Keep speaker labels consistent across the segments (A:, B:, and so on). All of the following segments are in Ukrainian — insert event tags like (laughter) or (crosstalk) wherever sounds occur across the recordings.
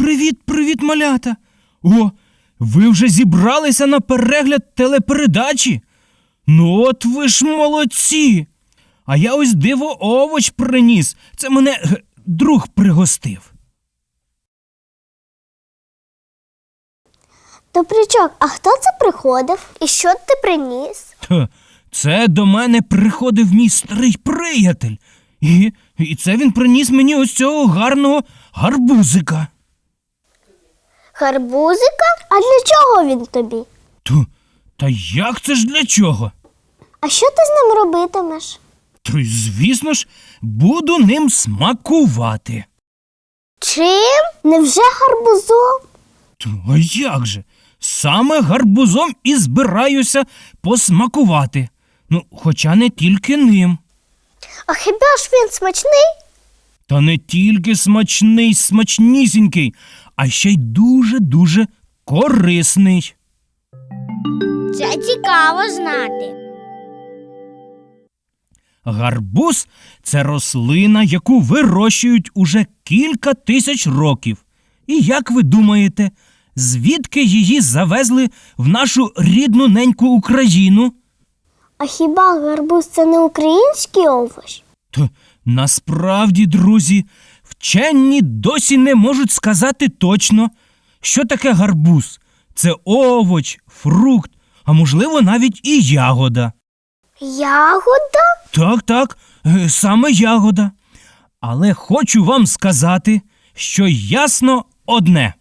A: Привіт, привіт, малята. О, ви вже зібралися на перегляд телепередачі? Ну, от ви ж молодці. А я ось диво овоч приніс. Це мене е, друг пригостив.
B: Добрячок, а хто це приходив? І що ти приніс?
A: Ха, Це до мене приходив мій старий приятель. І, і це він приніс мені ось цього гарного гарбузика.
B: Гарбузика? А для чого він тобі?
A: Ту, та як це ж для чого?
B: А що ти з ним робитимеш?
A: То й, звісно ж, буду ним смакувати.
B: Чим? Невже гарбузом?
A: Ту, а як же? Саме гарбузом і збираюся посмакувати. Ну, хоча не тільки ним.
B: А хіба ж він смачний?
A: Та не тільки смачний, смачнісінький, а ще й дуже-дуже корисний.
B: Це цікаво знати.
A: Гарбуз це рослина, яку вирощують уже кілька тисяч років. І як ви думаєте, звідки її завезли в нашу рідну неньку Україну?
B: А хіба гарбуз це не український овоч?
A: То насправді, друзі, вчені досі не можуть сказати точно, що таке гарбуз. Це овоч, фрукт, а можливо навіть і ягода.
B: Ягода?
A: Так, так, е, саме ягода. Але хочу вам сказати, що ясно одне: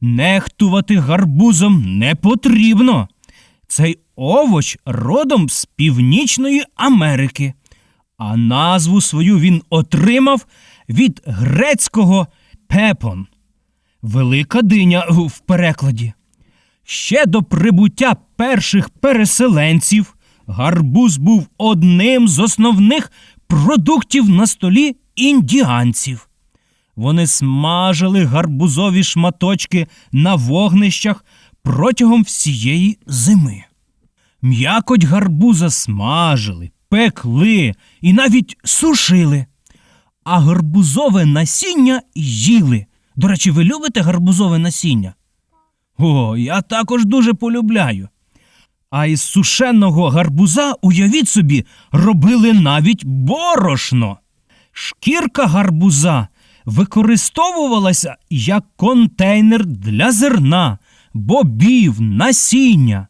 A: нехтувати гарбузом не потрібно. Цей овоч родом з Північної Америки, а назву свою він отримав від грецького пепон. Велика диня в перекладі. Ще до прибуття перших переселенців гарбуз був одним з основних продуктів на столі індіанців. Вони смажили гарбузові шматочки на вогнищах протягом всієї зими. М'якоть гарбуза смажили, пекли і навіть сушили. А гарбузове насіння їли. До речі, ви любите гарбузове насіння? О, я також дуже полюбляю. А із сушеного гарбуза, уявіть собі, робили навіть борошно. Шкірка гарбуза використовувалася як контейнер для зерна, бобів, насіння.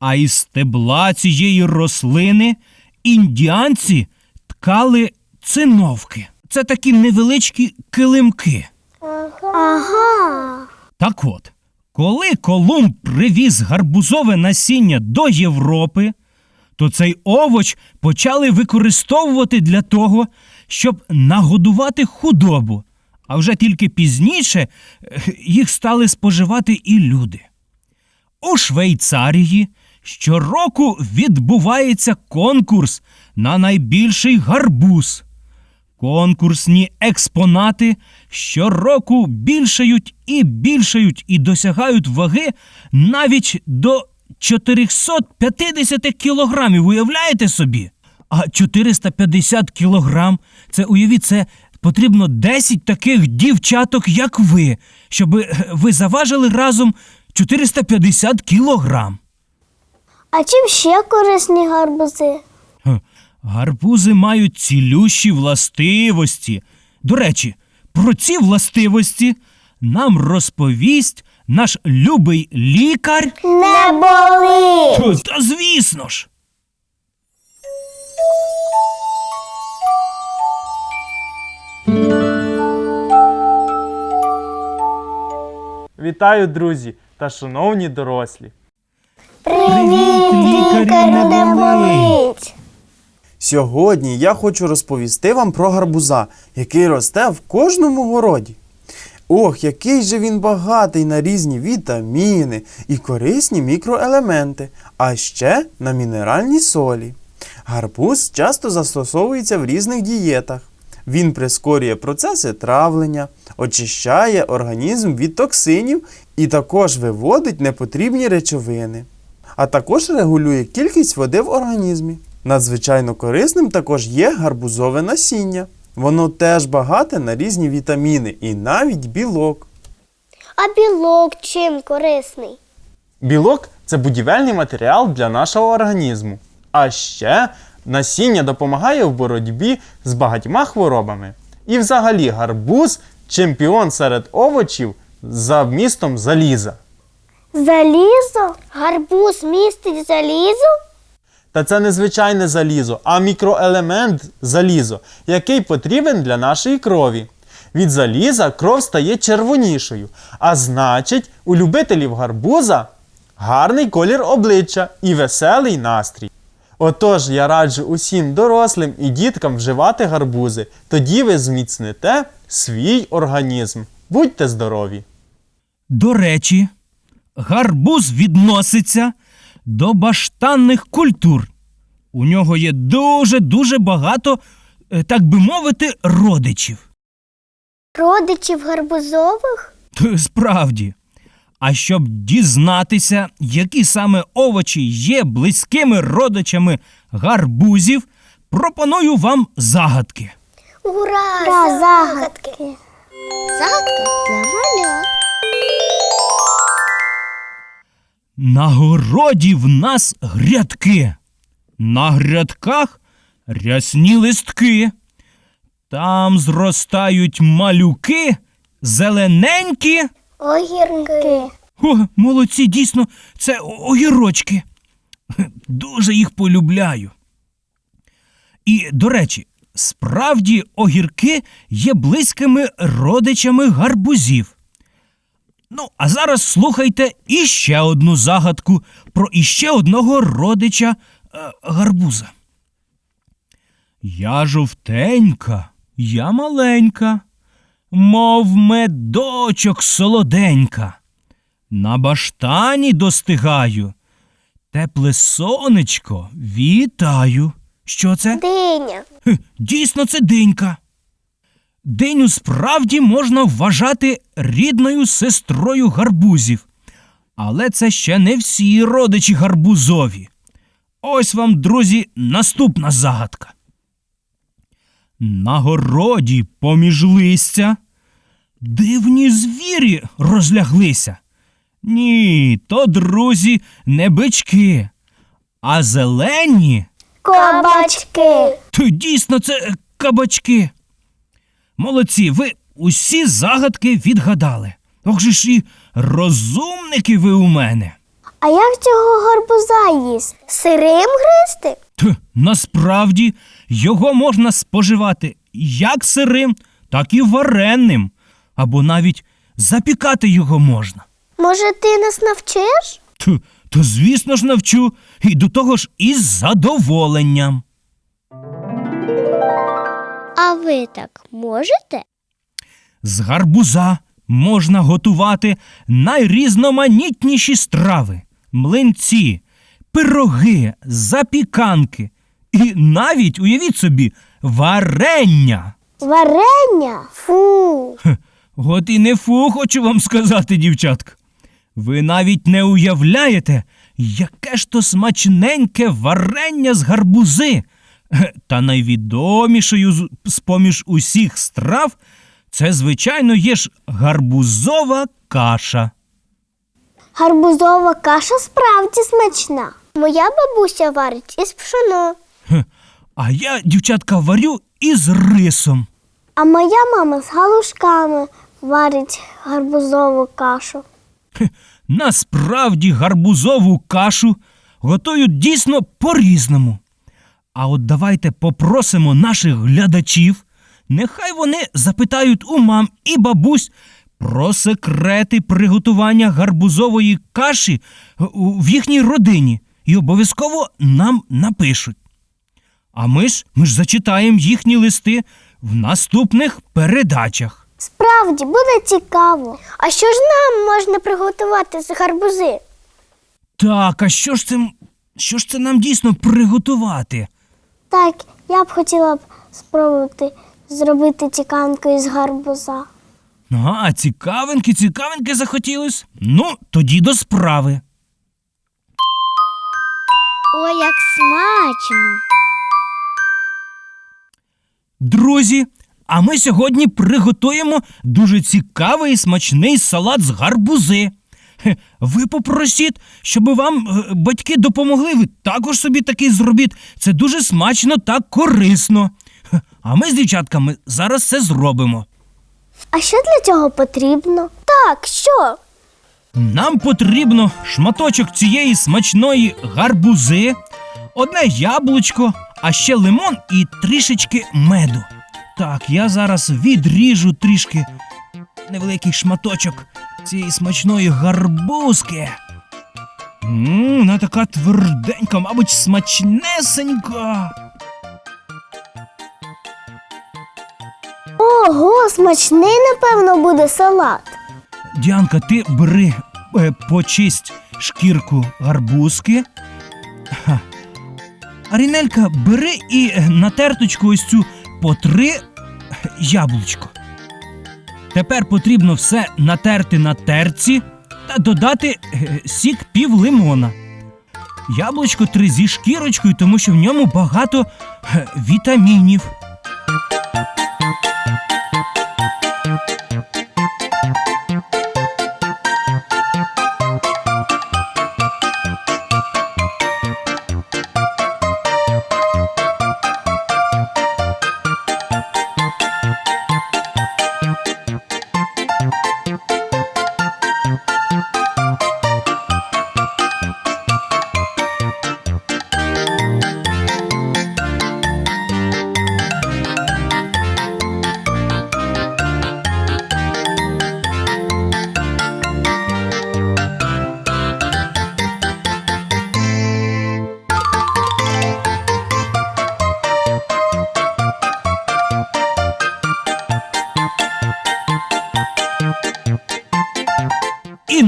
A: А із стебла цієї рослини індіанці ткали циновки. Це такі невеличкі килимки.
B: Ага.
A: Так от, коли Колумб привіз гарбузове насіння до Європи, то цей овоч почали використовувати для того, щоб нагодувати худобу. А вже тільки пізніше е, їх стали споживати і люди. У Швейцарії щороку відбувається конкурс на найбільший гарбуз. Конкурсні експонати щороку більшають і більшають і досягають ваги навіть до 450 кілограмів. Уявляєте собі? А 450 кілограм це уявіть, це потрібно 10 таких дівчаток, як ви, щоб е, ви заважили разом 450 кілограм.
B: А чим ще корисні гарбузи?
A: Гарбузи мають цілющі властивості. До речі, про ці властивості нам розповість наш любий лікар.
B: Не боли!
A: Та звісно ж.
C: Вітаю, друзі та шановні дорослі!
B: Привіт,
A: лікарю, не болить!
D: Сьогодні я хочу розповісти вам про гарбуза, який росте в кожному городі. Ох, який же він багатий на різні вітаміни і корисні мікроелементи, а ще на мінеральні солі. Гарбуз часто застосовується в різних дієтах. Він прискорює процеси травлення, очищає організм від токсинів і також виводить непотрібні речовини, а також регулює кількість води в організмі. Надзвичайно корисним також є гарбузове насіння. Воно теж багате на різні вітаміни і навіть білок.
B: А білок чим корисний?
C: Білок це будівельний матеріал для нашого організму. А ще насіння допомагає в боротьбі з багатьма хворобами. І взагалі гарбуз чемпіон серед овочів за вмістом заліза.
B: Залізо? Гарбуз містить залізо?
C: Та це не звичайне залізо, а мікроелемент залізо, який потрібен для нашої крові. Від заліза кров стає червонішою, а значить, у любителів гарбуза гарний колір обличчя і веселий настрій. Отож, я раджу усім дорослим і діткам вживати гарбузи, тоді ви зміцните свій організм. Будьте здорові!
A: До речі, гарбуз відноситься до баштанних культур. У нього є дуже-дуже багато, е, так би мовити, родичів.
B: Родичів гарбузових?
A: Справді. А щоб дізнатися, які саме овочі є близькими родичами гарбузів, пропоную вам загадки.
B: Ура! Ура загадки! Загадка для маля.
A: На городі в нас грядки. На грядках рясні листки. Там зростають малюки, зелененькі.
B: Огірки.
A: О, молодці, дійсно, це огірочки. Дуже їх полюбляю. І, до речі, справді огірки є близькими родичами гарбузів. Ну, а зараз слухайте іще одну загадку про іще одного родича е, гарбуза. Я жовтенька, я маленька, мов медочок солоденька. На баштані достигаю. Тепле сонечко, вітаю. Що це?
B: Диня.
A: Хе, Дійсно, це динька. Диню справді можна вважати рідною сестрою гарбузів. Але це ще не всі родичі гарбузові. Ось вам, друзі, наступна загадка. На городі поміж листя дивні звірі розляглися. Ні, то, друзі, не бички, а зелені
B: Кабачки.
A: то дійсно це кабачки. Молодці, ви усі загадки відгадали. Ох же ж і розумники ви у мене.
B: А як цього гарбуза їсти? Сирим гристи?
A: Т, насправді його можна споживати як сирим, так і вареним, або навіть запікати його можна.
B: Може, ти нас навчиш?
A: Т, то звісно ж навчу, і до того ж із задоволенням.
B: А ви так можете?
A: З гарбуза можна готувати найрізноманітніші страви: млинці, пироги, запіканки і навіть, уявіть собі, варення.
B: Варення? Фу.
A: Хе, От і не фу, хочу вам сказати, дівчатка. Ви навіть не уявляєте, яке ж то смачненьке варення з гарбузи. Та найвідомішою з- з-поміж усіх страв це, звичайно, є ж гарбузова каша.
B: Гарбузова каша справді смачна. Моя бабуся варить із пшено.
A: А я, дівчатка, варю із рисом.
B: А моя мама з галушками варить гарбузову кашу.
A: Насправді гарбузову кашу готують дійсно по-різному. А от давайте попросимо наших глядачів, нехай вони запитають у мам і бабусь про секрети приготування гарбузової каші в їхній родині і обов'язково нам напишуть. А ми ж ми ж зачитаємо їхні листи в наступних передачах.
B: Справді буде цікаво. А що ж нам можна приготувати з гарбузи?
A: Так, а що ж це, що ж це нам дійсно приготувати?
B: Так, я б хотіла б спробувати зробити ціканку із гарбуза.
A: А, цікавинки, цікавинки захотілось. Ну, тоді до справи.
B: Ой, як смачно!
A: Друзі, а ми сьогодні приготуємо дуже цікавий і смачний салат з гарбузи. (laughs) Ви попросіть, щоб вам е, батьки допомогли. Ви також собі такий зробіть. Це дуже смачно та корисно. (laughs) А ми з дівчатками зараз це зробимо.
B: А що для цього потрібно? Так, що?
A: Нам потрібно шматочок цієї смачної гарбузи, одне яблучко, а ще лимон і трішечки меду. Так, я зараз відріжу трішки невеликий шматочок цієї смачної гарбузки. Ммм, вона така тверденька, мабуть, смачнесенька.
B: Ого, смачний, напевно, буде салат.
A: Діанка, ти бери, е, почисть шкірку гарбузки. Ха. Арінелька, бери і на терточку ось цю потри е, яблучко. Тепер потрібно все натерти на терці та додати е, сік пів лимона. Яблучко три зі шкірочкою, тому що в ньому багато е, вітамінів.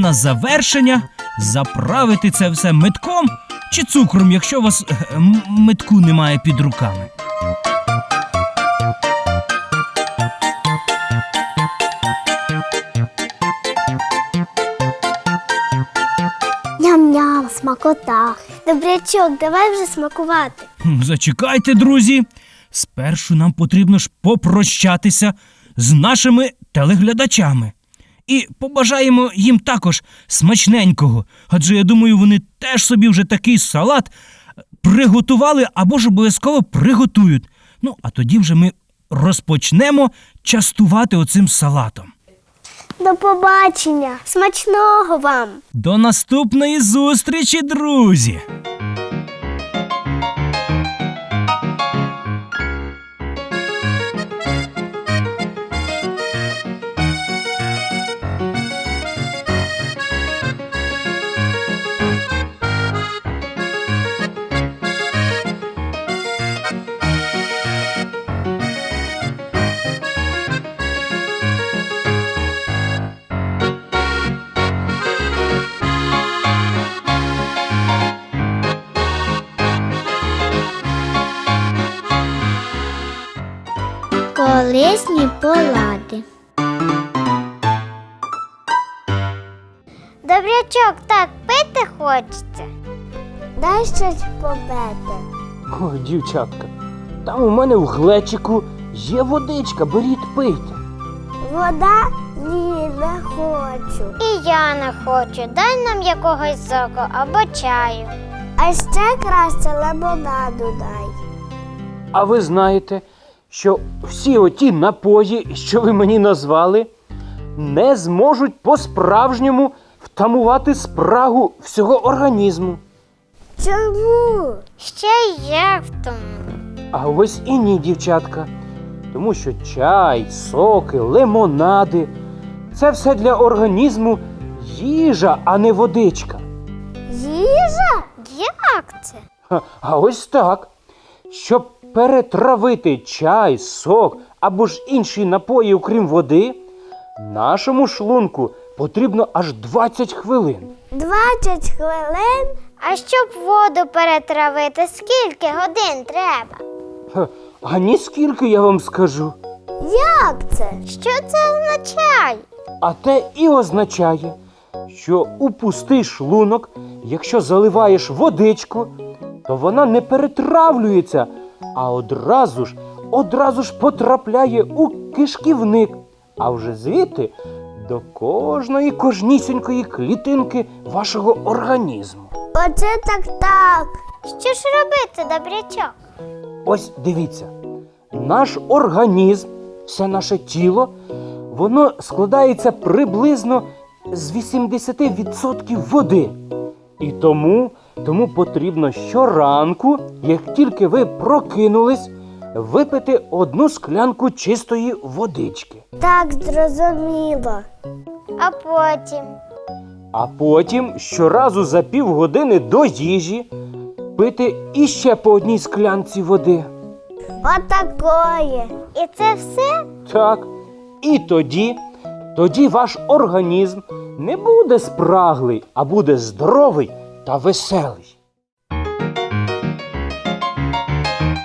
A: На завершення заправити це все метком чи цукром, якщо у вас е, метку немає під руками.
B: Ням-ням, смакота. Добрячок, давай вже смакувати.
A: Зачекайте, друзі. Спершу нам потрібно ж попрощатися з нашими телеглядачами. І побажаємо їм також смачненького. Адже я думаю, вони теж собі вже такий салат приготували або ж обов'язково приготують. Ну, а тоді вже ми розпочнемо частувати оцим салатом.
B: До побачення. Смачного вам.
A: До наступної зустрічі, друзі!
B: Дай щось побити.
E: Ой, дівчатка, там у мене в глечику є водичка, беріть пийте.
B: Вода? Ні, не хочу. І я не хочу. Дай нам якогось соку або чаю. А ще краще лимонаду дай.
E: А ви знаєте, що всі оті напої, що ви мені назвали, не зможуть по-справжньому втамувати спрагу всього організму.
B: Чому? Ще як в тому.
E: А ось і ні, дівчатка. Тому що чай, соки, лимонади це все для організму їжа, а не водичка.
B: Їжа? Як це?
E: Ха, А ось так.
A: щоб перетравити чай, сок або ж інші напої, окрім води, нашому шлунку потрібно аж 20 хвилин.
F: 20 хвилин. А щоб воду перетравити, скільки годин треба?
A: Ха, А ні скільки я вам скажу.
F: Як це? Що це означає?
A: А те і означає, що у пустий шлунок, якщо заливаєш водичку, то вона не перетравлюється, а одразу ж, одразу ж потрапляє у кишківник, а вже звідти до кожної кожнісінької клітинки вашого організму.
F: Оце так так. Що ж робити, добрячок?
A: Ось дивіться, наш організм, все наше тіло, воно складається приблизно з 80% води. І тому, тому потрібно щоранку, як тільки ви прокинулись, випити одну склянку чистої водички.
F: Так зрозуміло. А потім.
A: А потім щоразу за півгодини до їжі пити іще по одній склянці води.
F: Отакої. І це все?
A: Так. І тоді, тоді ваш організм не буде спраглий, а буде здоровий та веселий.